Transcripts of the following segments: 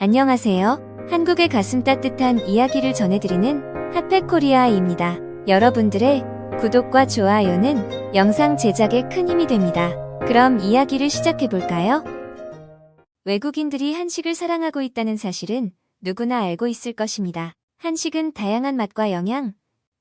안녕하세요. 한국의 가슴 따뜻한 이야기를 전해드리는 핫팩코리아입니다. 여러분들의 구독과 좋아요는 영상 제작에 큰 힘이 됩니다. 그럼 이야기를 시작해볼까요? 외국인들이 한식을 사랑하고 있다는 사실은 누구나 알고 있을 것입니다. 한식은 다양한 맛과 영양,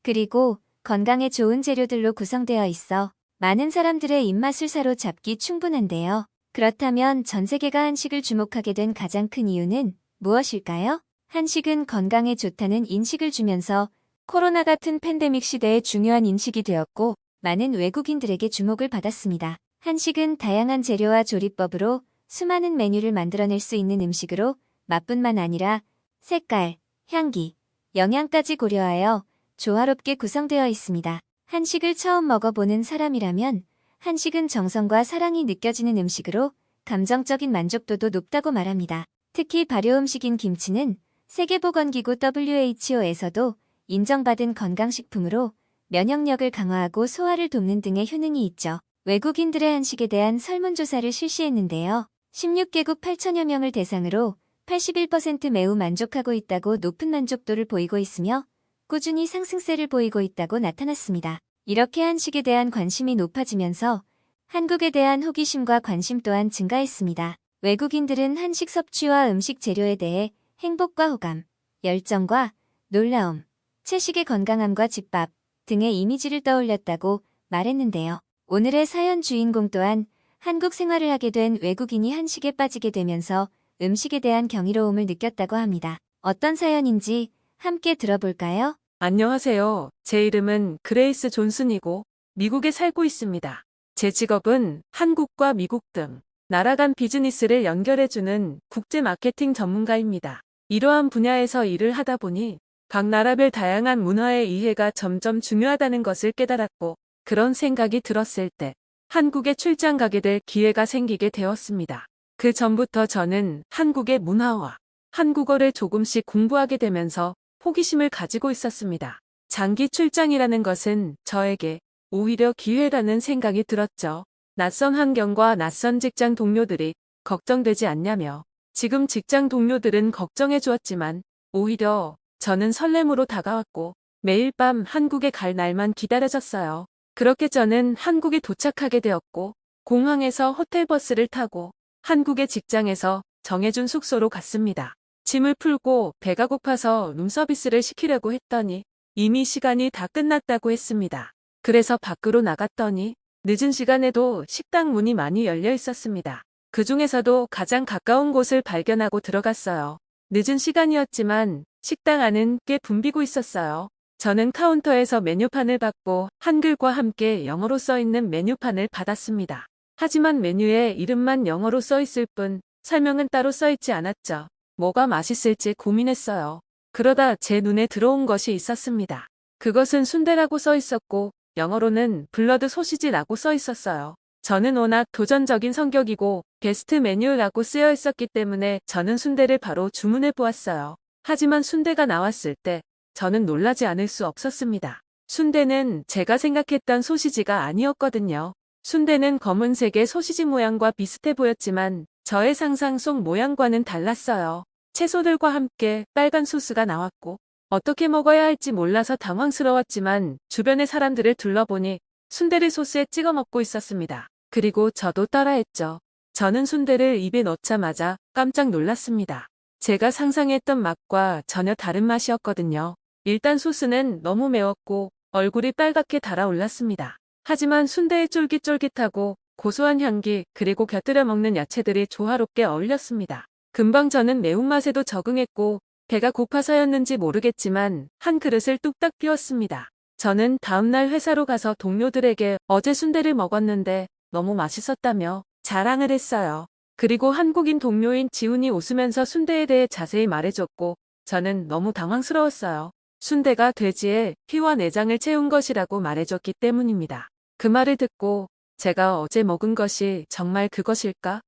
그리고 건강에 좋은 재료들로 구성되어 있어 많은 사람들의 입맛을 사로잡기 충분한데요. 그렇다면 전 세계가 한식을 주목하게 된 가장 큰 이유는 무엇일까요? 한식은 건강에 좋다는 인식을 주면서 코로나 같은 팬데믹 시대에 중요한 인식이 되었고 많은 외국인들에게 주목을 받았습니다. 한식은 다양한 재료와 조리법으로 수많은 메뉴를 만들어낼 수 있는 음식으로 맛뿐만 아니라 색깔, 향기, 영양까지 고려하여 조화롭게 구성되어 있습니다. 한식을 처음 먹어보는 사람이라면 한식은 정성과 사랑이 느껴지는 음식으로 감정적인 만족도도 높다고 말합니다. 특히 발효 음식인 김치는 세계보건기구 WHO에서도 인정받은 건강식품으로 면역력을 강화하고 소화를 돕는 등의 효능이 있죠. 외국인들의 한식에 대한 설문조사를 실시했는데요. 16개국 8천여 명을 대상으로 81% 매우 만족하고 있다고 높은 만족도를 보이고 있으며 꾸준히 상승세를 보이고 있다고 나타났습니다. 이렇게 한식에 대한 관심이 높아지면서 한국에 대한 호기심과 관심 또한 증가했습니다. 외국인들은 한식 섭취와 음식 재료에 대해 행복과 호감, 열정과 놀라움, 채식의 건강함과 집밥 등의 이미지를 떠올렸다고 말했는데요. 오늘의 사연 주인공 또한 한국 생활을 하게 된 외국인이 한식에 빠지게 되면서 음식에 대한 경이로움을 느꼈다고 합니다. 어떤 사연인지 함께 들어볼까요? 안녕하세요. 제 이름은 그레이스 존슨이고 미국에 살고 있습니다. 제 직업은 한국과 미국 등 나라 간 비즈니스를 연결해주는 국제 마케팅 전문가입니다. 이러한 분야에서 일을 하다 보니 각 나라별 다양한 문화의 이해가 점점 중요하다는 것을 깨달았고 그런 생각이 들었을 때 한국에 출장 가게 될 기회가 생기게 되었습니다. 그 전부터 저는 한국의 문화와 한국어를 조금씩 공부하게 되면서 호기심을 가지고 있었습니다. 장기 출장이라는 것은 저에게 오히려 기회라는 생각이 들었죠. 낯선 환경과 낯선 직장 동료들이 걱정되지 않냐며 지금 직장 동료들은 걱정해 주었지만 오히려 저는 설렘으로 다가왔고 매일 밤 한국에 갈 날만 기다려졌어요. 그렇게 저는 한국에 도착하게 되었고 공항에서 호텔버스를 타고 한국의 직장에서 정해준 숙소로 갔습니다. 짐을 풀고 배가 고파서 룸서비스를 시키려고 했더니 이미 시간이 다 끝났다고 했습니다. 그래서 밖으로 나갔더니 늦은 시간에도 식당 문이 많이 열려 있었습니다. 그 중에서도 가장 가까운 곳을 발견하고 들어갔어요. 늦은 시간이었지만 식당 안은 꽤 붐비고 있었어요. 저는 카운터에서 메뉴판을 받고 한글과 함께 영어로 써 있는 메뉴판을 받았습니다. 하지만 메뉴에 이름만 영어로 써 있을 뿐 설명은 따로 써 있지 않았죠. 뭐가 맛있을지 고민했어요. 그러다 제 눈에 들어온 것이 있었습니다. 그것은 순대라고 써 있었고 영어로는 블러드 소시지라고 써 있었어요. 저는 워낙 도전적인 성격이고 베스트 메뉴라고 쓰여 있었기 때문에 저는 순대를 바로 주문해 보았어요. 하지만 순대가 나왔을 때 저는 놀라지 않을 수 없었습니다. 순대는 제가 생각했던 소시지가 아니었거든요. 순대는 검은색의 소시지 모양과 비슷해 보였지만 저의 상상 속 모양과는 달랐어요. 채소들과 함께 빨간 소스가 나왔고 어떻게 먹어야 할지 몰라서 당황스러웠지만 주변의 사람들을 둘러보니 순대를 소스에 찍어 먹고 있었습니다. 그리고 저도 따라했죠. 저는 순대를 입에 넣자마자 깜짝 놀랐습니다. 제가 상상했던 맛과 전혀 다른 맛이었거든요. 일단 소스는 너무 매웠고 얼굴이 빨갛게 달아올랐습니다. 하지만 순대의 쫄깃쫄깃하고 고소한 향기 그리고 곁들여 먹는 야채들이 조화롭게 어울렸습니다. 금방 저는 매운맛에도 적응했고 배가 고파서였는지 모르겠지만 한 그릇을 뚝딱 비웠습니다. 저는 다음날 회사로 가서 동료들에게 어제 순대를 먹었는데 너무 맛있었다며 자랑을 했어요. 그리고 한국인 동료인 지훈이 웃으면서 순대에 대해 자세히 말해줬고 저는 너무 당황스러웠어요. 순대가 돼지의 피와 내장을 채운 것이라고 말해줬기 때문입니다. 그 말을 듣고 제가 어제 먹은 것이 정말 그것일까?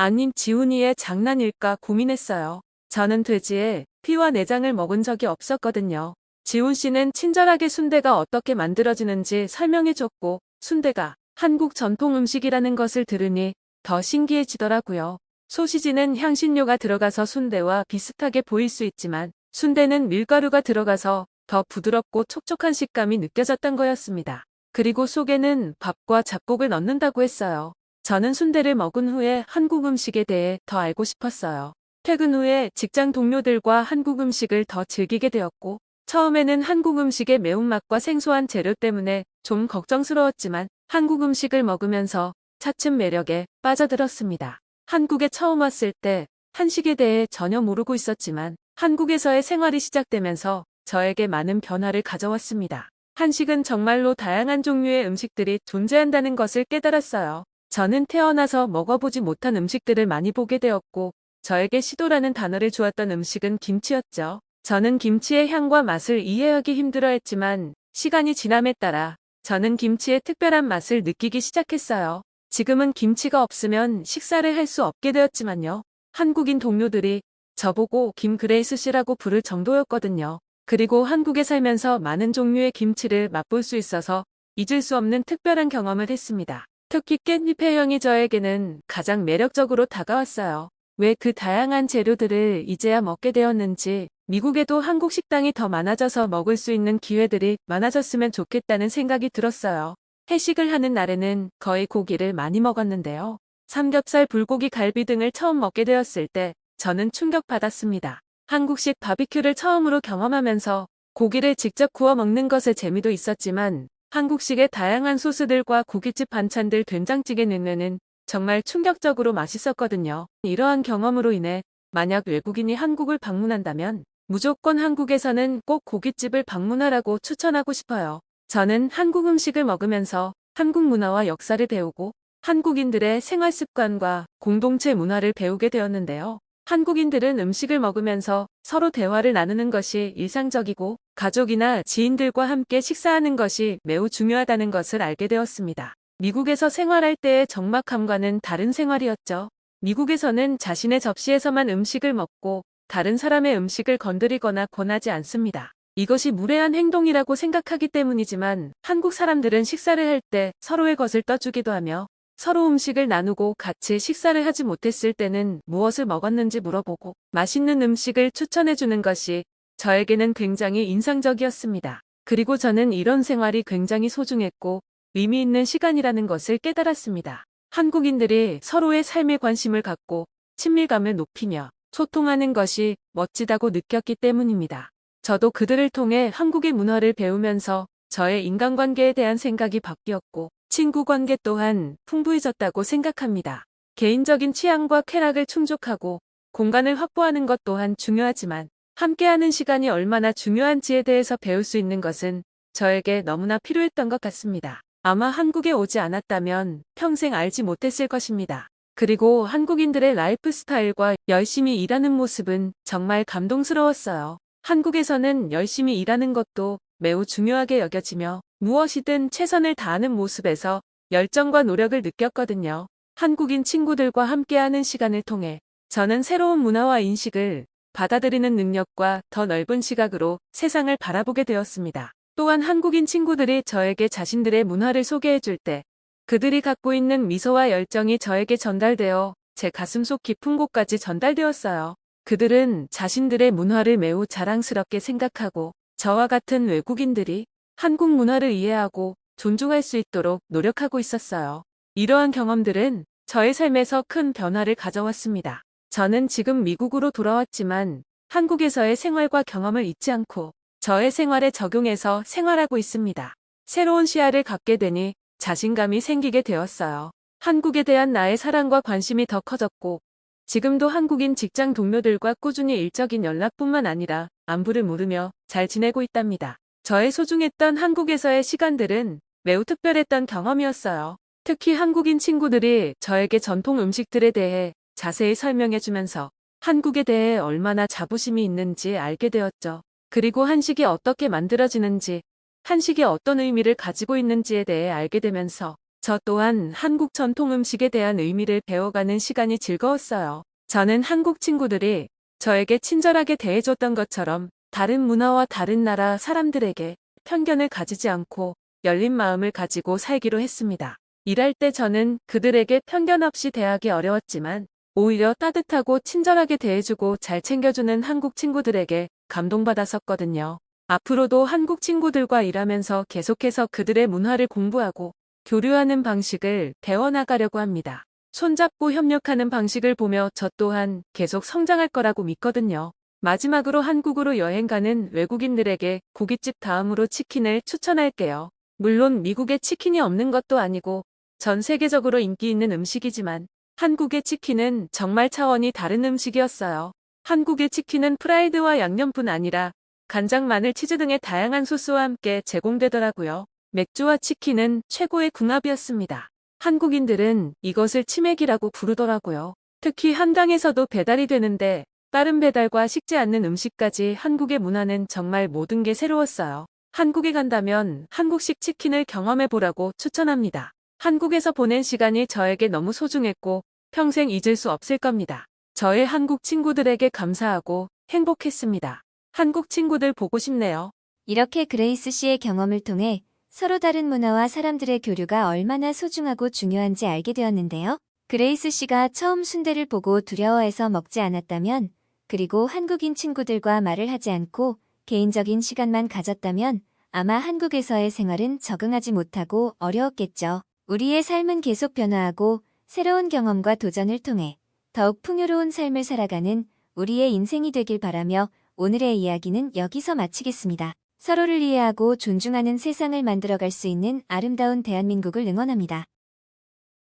아님 지훈이의 장난일까 고민했어요. 저는 돼지의 피와 내장을 먹은 적이 없었거든요. 지훈 씨는 친절하게 순대가 어떻게 만들어지는지 설명해줬고 순대가 한국 전통 음식이라는 것을 들으니 더 신기해지더라고요. 소시지는 향신료가 들어가서 순대와 비슷하게 보일 수 있지만 순대는 밀가루가 들어가서 더 부드럽고 촉촉한 식감이 느껴졌던 거였습니다. 그리고 속에는 밥과 잡곡을 넣는다고 했어요. 저는 순대를 먹은 후에 한국 음식에 대해 더 알고 싶었어요. 퇴근 후에 직장 동료들과 한국 음식을 더 즐기게 되었고, 처음에는 한국 음식의 매운맛과 생소한 재료 때문에 좀 걱정스러웠지만 한국 음식을 먹으면서 차츰 매력에 빠져들었습니다. 한국에 처음 왔을 때 한식에 대해 전혀 모르고 있었지만 한국에서의 생활이 시작되면서 저에게 많은 변화를 가져왔습니다. 한식은 정말로 다양한 종류의 음식들이 존재한다는 것을 깨달았어요. 저는 태어나서 먹어보지 못한 음식들을 많이 보게 되었고, 저에게 시도라는 단어를 주었던 음식은 김치였죠. 저는 김치의 향과 맛을 이해하기 힘들어 했지만, 시간이 지남에 따라 저는 김치의 특별한 맛을 느끼기 시작했어요. 지금은 김치가 없으면 식사를 할 수 없게 되었지만요. 한국인 동료들이 저보고 김그레이스 씨라고 부를 정도였거든요. 그리고 한국에 살면서 많은 종류의 김치를 맛볼 수 있어서 잊을 수 없는 특별한 경험을 했습니다. 특히 깻잎의 향이 저에게는 가장 매력적으로 다가왔어요. 왜 그 다양한 재료들을 이제야 먹게 되었는지 미국에도 한국 식당이 더 많아져서 먹을 수 있는 기회들이 많아졌으면 좋겠다는 생각이 들었어요. 회식을 하는 날에는 거의 고기를 많이 먹었는데요. 삼겹살, 불고기, 갈비 등을 처음 먹게 되었을 때 저는 충격받았습니다. 한국식 바비큐를 처음으로 경험하면서 고기를 직접 구워 먹는 것의 재미도 있었지만 한국식의 다양한 소스들과 고깃집 반찬들 된장찌개 냉면은 정말 충격적으로 맛있었거든요. 이러한 경험으로 인해 만약 외국인이 한국을 방문한다면 무조건 한국에서는 꼭 고깃집을 방문하라고 추천하고 싶어요. 저는 한국 음식을 먹으면서 한국 문화와 역사를 배우고 한국인들의 생활 습관과 공동체 문화를 배우게 되었는데요. 한국인들은 음식을 먹으면서 서로 대화를 나누는 것이 일상적이고 가족이나 지인들과 함께 식사하는 것이 매우 중요하다는 것을 알게 되었습니다. 미국에서 생활할 때의 적막함과는 다른 생활이었죠. 미국에서는 자신의 접시에서만 음식을 먹고 다른 사람의 음식을 건드리거나 권하지 않습니다. 이것이 무례한 행동이라고 생각하기 때문이지만 한국 사람들은 식사를 할 때 서로의 것을 떠주기도 하며 서로 음식을 나누고 같이 식사를 하지 못했을 때는 무엇을 먹었는지 물어보고 맛있는 음식을 추천해주는 것이 저에게는 굉장히 인상적이었습니다. 그리고 저는 이런 생활이 굉장히 소중했고 의미 있는 시간이라는 것을 깨달았습니다. 한국인들이 서로의 삶에 관심을 갖고 친밀감을 높이며 소통하는 것이 멋지다고 느꼈기 때문입니다. 저도 그들을 통해 한국의 문화를 배우면서 저의 인간관계에 대한 생각이 바뀌었고 친구 관계 또한 풍부해졌다고 생각합니다. 개인적인 취향과 쾌락을 충족하고 공간을 확보하는 것 또한 중요하지만 함께하는 시간이 얼마나 중요한지에 대해서 배울 수 있는 것은 저에게 너무나 필요했던 것 같습니다. 아마 한국에 오지 않았다면 평생 알지 못했을 것입니다. 그리고 한국인들의 라이프 스타일과 열심히 일하는 모습은 정말 감동스러웠어요. 한국에서는 열심히 일하는 것도 매우 중요하게 여겨지며 무엇이든 최선을 다하는 모습에서 열정과 노력을 느꼈거든요. 한국인 친구들과 함께하는 시간을 통해 저는 새로운 문화와 인식을 받아들이는 능력과 더 넓은 시각으로 세상을 바라보게 되었습니다. 또한 한국인 친구들이 저에게 자신들의 문화를 소개해 줄 때 그들이 갖고 있는 미소와 열정이 저에게 전달되어 제 가슴속 깊은 곳까지 전달되었어요. 그들은 자신들의 문화를 매우 자랑스럽게 생각하고 저와 같은 외국인들이 한국 문화를 이해하고 존중할 수 있도록 노력하고 있었어요. 이러한 경험들은 저의 삶에서 큰 변화를 가져왔습니다. 저는 지금 미국으로 돌아왔지만 한국에서의 생활과 경험을 잊지 않고 저의 생활에 적용해서 생활하고 있습니다. 새로운 시야를 갖게 되니 자신감이 생기게 되었어요. 한국에 대한 나의 사랑과 관심이 더 커졌고 지금도 한국인 직장 동료들과 꾸준히 일적인 연락뿐만 아니라 안부를 물으며 잘 지내고 있답니다. 저의 소중했던 한국에서의 시간들은 매우 특별했던 경험이었어요. 특히 한국인 친구들이 저에게 전통 음식들에 대해 자세히 설명해 주면서 한국에 대해 얼마나 자부심이 있는지 알게 되었죠. 그리고 한식이 어떻게 만들어지는지, 한식이 어떤 의미를 가지고 있는지에 대해 알게 되면서 저 또한 한국 전통 음식에 대한 의미를 배워가는 시간이 즐거웠어요. 저는 한국 친구들이 저에게 친절하게 대해줬던 것처럼 다른 문화와 다른 나라 사람들에게 편견을 가지지 않고 열린 마음을 가지고 살기로 했습니다. 일할 때 저는 그들에게 편견 없이 대하기 어려웠지만 오히려 따뜻하고 친절하게 대해주고 잘 챙겨주는 한국 친구들에게 감동받았었거든요. 앞으로도 한국 친구들과 일하면서 계속해서 그들의 문화를 공부하고 교류하는 방식을 배워나가려고 합니다. 손잡고 협력하는 방식을 보며 저 또한 계속 성장할 거라고 믿거든요. 마지막으로 한국으로 여행 가는 외국인들에게 고깃집 다음으로 치킨을 추천할게요. 물론 미국에 치킨이 없는 것도 아니고 전 세계적으로 인기 있는 음식이지만 한국의 치킨은 정말 차원이 다른 음식이었어요. 한국의 치킨은 프라이드와 양념뿐 아니라 간장, 마늘, 치즈 등의 다양한 소스와 함께 제공되더라고요. 맥주와 치킨은 최고의 궁합이었습니다. 한국인들은 이것을 치맥이라고 부르더라고요. 특히 한강에서도 배달이 되는데 빠른 배달과 식지 않는 음식까지 한국의 문화는 정말 모든 게 새로웠어요. 한국에 간다면 한국식 치킨을 경험해보라고 추천합니다. 한국에서 보낸 시간이 저에게 너무 소중했고 평생 잊을 수 없을 겁니다. 저의 한국 친구들에게 감사하고 행복했습니다. 한국 친구들 보고 싶네요. 이렇게 그레이스 씨의 경험을 통해 서로 다른 문화와 사람들의 교류가 얼마나 소중하고 중요한지 알게 되었는데요. 그레이스 씨가 처음 순대를 보고 두려워해서 먹지 않았다면, 그리고 한국인 친구들과 말을 하지 않고 개인적인 시간만 가졌다면 아마 한국에서의 생활은 적응하지 못하고 어려웠겠죠. 우리의 삶은 계속 변화하고 새로운 경험과 도전을 통해 더욱 풍요로운 삶을 살아가는 우리의 인생이 되길 바라며 오늘의 이야기는 여기서 마치겠습니다. 서로를 이해하고 존중하는 세상을 만들어갈 수 있는 아름다운 대한민국을 응원합니다.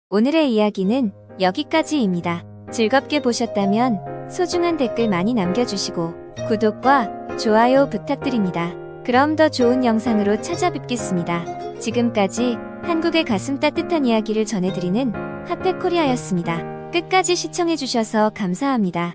오늘의 이야기는 여기까지입니다. 즐겁게 보셨다면 소중한 댓글 많이 남겨주시고 구독과 좋아요 부탁드립니다. 그럼 더 좋은 영상으로 찾아뵙겠습니다. 지금까지 한국의 가슴 따뜻한 이야기를 전해드리는 핫팩 코리아였습니다. 끝까지 시청해주셔서 감사합니다.